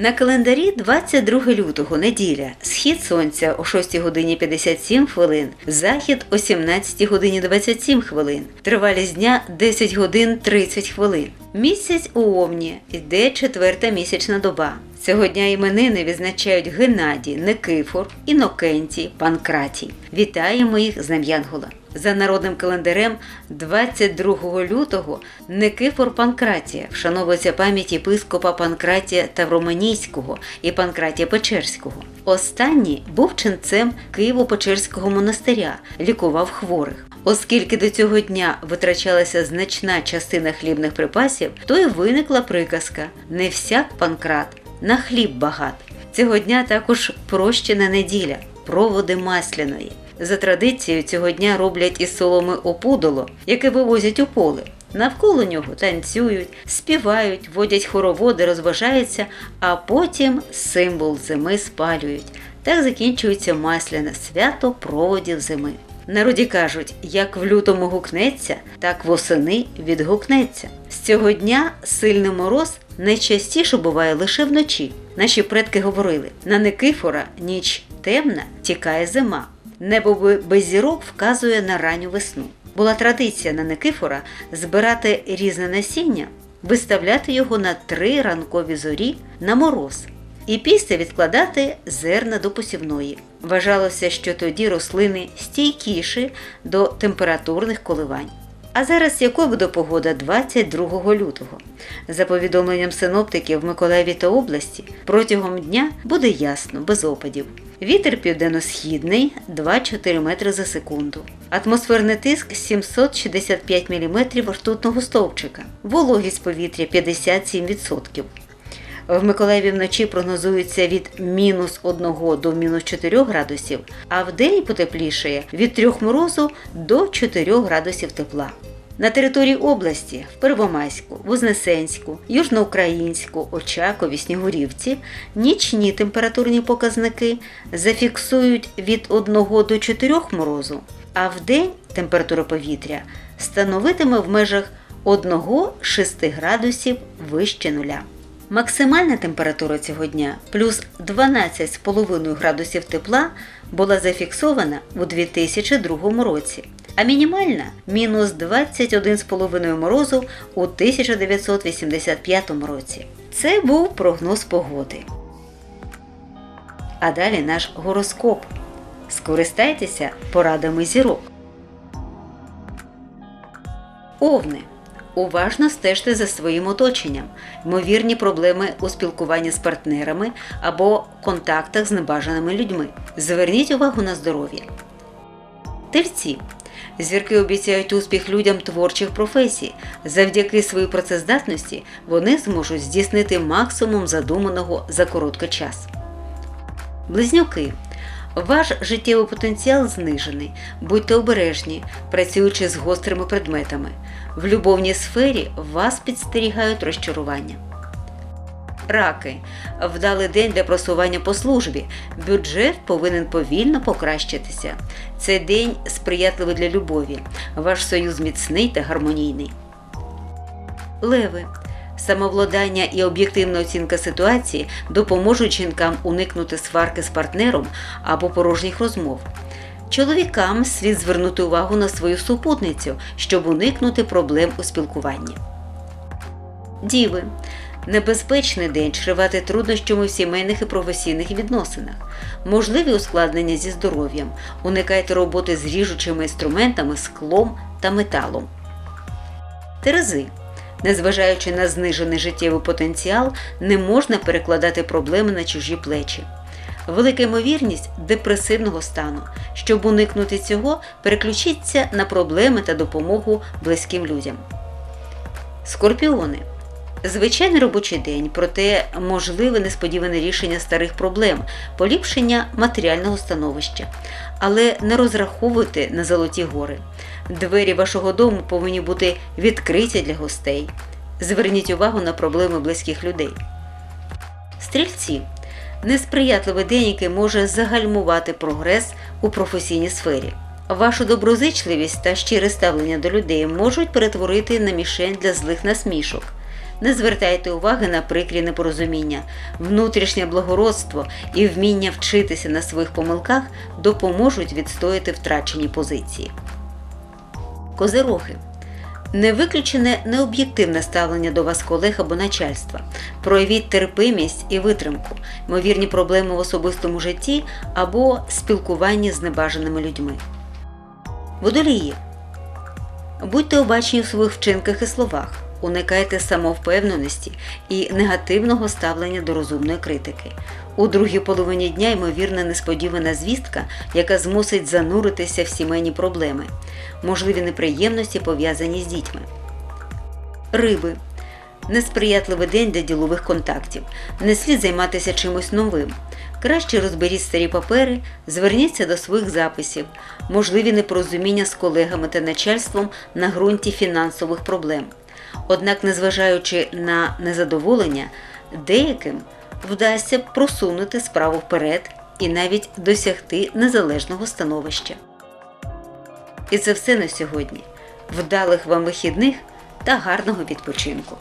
На календарі 22 лютого, неділя, схід сонця о 6 годині 57 хвилин, захід о 17 годині 27 хвилин, тривалість дня 10 годин 30 хвилин. Місяць у Овні йде четверта місячна доба. Цього дня іменини відзначають Геннадій, Никифор, Інокентій, Панкратій. Вітаємо їх з Нем'янгола. За народним календарем 22 лютого Никифор Панкратія вшановується пам'ять єпископа Панкратія Тавроманійського і Панкратія Печерського. Останній був ченцем Києво-Печерського монастиря, лікував хворих. Оскільки до цього дня витрачалася значна частина хлібних припасів, то й виникла приказка не всяк панкрат, на хліб багат. Цього дня також прощена неділя, проводи масляної. За традицією цього дня роблять із соломи опудоло, яке вивозять у поле. Навколо нього танцюють, співають, водять хороводи, розважаються, а потім символ зими спалюють. Так закінчується масляне свято проводів зими. Народі кажуть, як в лютому гукнеться, так восени відгукнеться. Цього дня сильний мороз найчастіше буває лише вночі. Наші предки говорили: на Никифора ніч темна, тікає зима. Небо без зірок вказує на ранню весну. Була традиція на Никифора збирати різне насіння, виставляти його на три ранкові зорі на мороз і після відкладати зерна до посівної. Вважалося, що тоді рослини стійкіші до температурних коливань. А зараз якою буде погода 22 лютого? За повідомленням синоптиків в Миколаєві та області, протягом дня буде ясно, без опадів. Вітер південно-східний 2-4 метри за секунду. Атмосферний тиск 765 мм ртутного стовпчика. Вологість повітря 57%. В Миколаєві вночі прогнозується від мінус 1 до мінус 4 градусів, а в день потеплішає від 3 морозу до 4 градусів тепла. На території області в Первомайську, Вознесенську, Южноукраїнську, Очакові, Снігурівці нічні температурні показники зафіксують від 1 до 4 морозу, а в день температура повітря становитиме в межах 1-6 градусів вище нуля. Максимальна температура цього дня плюс 12,5 градусів тепла була зафіксована у 2002 році, а мінімальна мінус 21,5 морозу у 1985 році. Це був прогноз погоди. А далі наш гороскоп. Скористайтеся порадами зірок. Овни. Уважно стежте за своїм оточенням, ймовірні проблеми у спілкуванні з партнерами або контактах з небажаними людьми. Зверніть увагу на здоров'я. Тельці. Зірки обіцяють успіх людям творчих професій. Завдяки своїй працездатності вони зможуть здійснити максимум задуманого за короткий час. Близнюки. Ваш життєвий потенціал знижений. Будьте обережні, працюючи з гострими предметами. В любовній сфері вас підстерігають розчарування. Раки. Вдалий день для просування по службі. Бюджет повинен повільно покращитися. Це день сприятливий для любові. Ваш союз міцний та гармонійний. Леви. Самовладання і об'єктивна оцінка ситуації допоможуть жінкам уникнути сварки з партнером або порожніх розмов. Чоловікам слід звернути увагу на свою супутницю, щоб уникнути проблем у спілкуванні. Діви. Небезпечний день чревати труднощами в сімейних і професійних відносинах, можливі ускладнення зі здоров'ям, уникайте роботи з ріжучими інструментами, склом та металом. Терези. Незважаючи на знижений життєвий потенціал, не можна перекладати проблеми на чужі плечі. Велика ймовірність депресивного стану. Щоб уникнути цього, переключіться на проблеми та допомогу близьким людям. Скорпіони. Звичайний робочий день, проте можливе несподіване рішення старих проблем, поліпшення матеріального становища. Але не розраховуйте на золоті гори. Двері вашого дому повинні бути відкриті для гостей. Зверніть увагу на проблеми близьких людей. Стрільці. Несприятливий день, який може загальмувати прогрес у професійній сфері. Вашу доброзичливість та щире ставлення до людей можуть перетворити на мішень для злих насмішок. Не звертайте уваги на прикрі непорозуміння. Внутрішнє благородство і вміння вчитися на своїх помилках допоможуть відстояти втрачені позиції. Козироги. Не виключене необ'єктивне ставлення до вас колег або начальства. Проявіть терпимість і витримку, ймовірні проблеми в особистому житті або спілкуванні з небажаними людьми. Водолії. Будьте обачні в своїх вчинках і словах, уникайте самовпевненості і негативного ставлення до розумної критики. У другій половині дня ймовірна несподівана звістка, яка змусить зануритися в сімейні проблеми, можливі неприємності пов'язані з дітьми. Риби. Несприятливий день для ділових контактів. Не слід займатися чимось новим. Краще розберіть старі папери, зверніться до своїх записів, можливі непорозуміння з колегами та начальством на ґрунті фінансових проблем. Однак, незважаючи на незадоволення, деяким вдасться просунути справу вперед і навіть досягти незалежного становища. І це все на сьогодні. Вдалих вам вихідних та гарного відпочинку!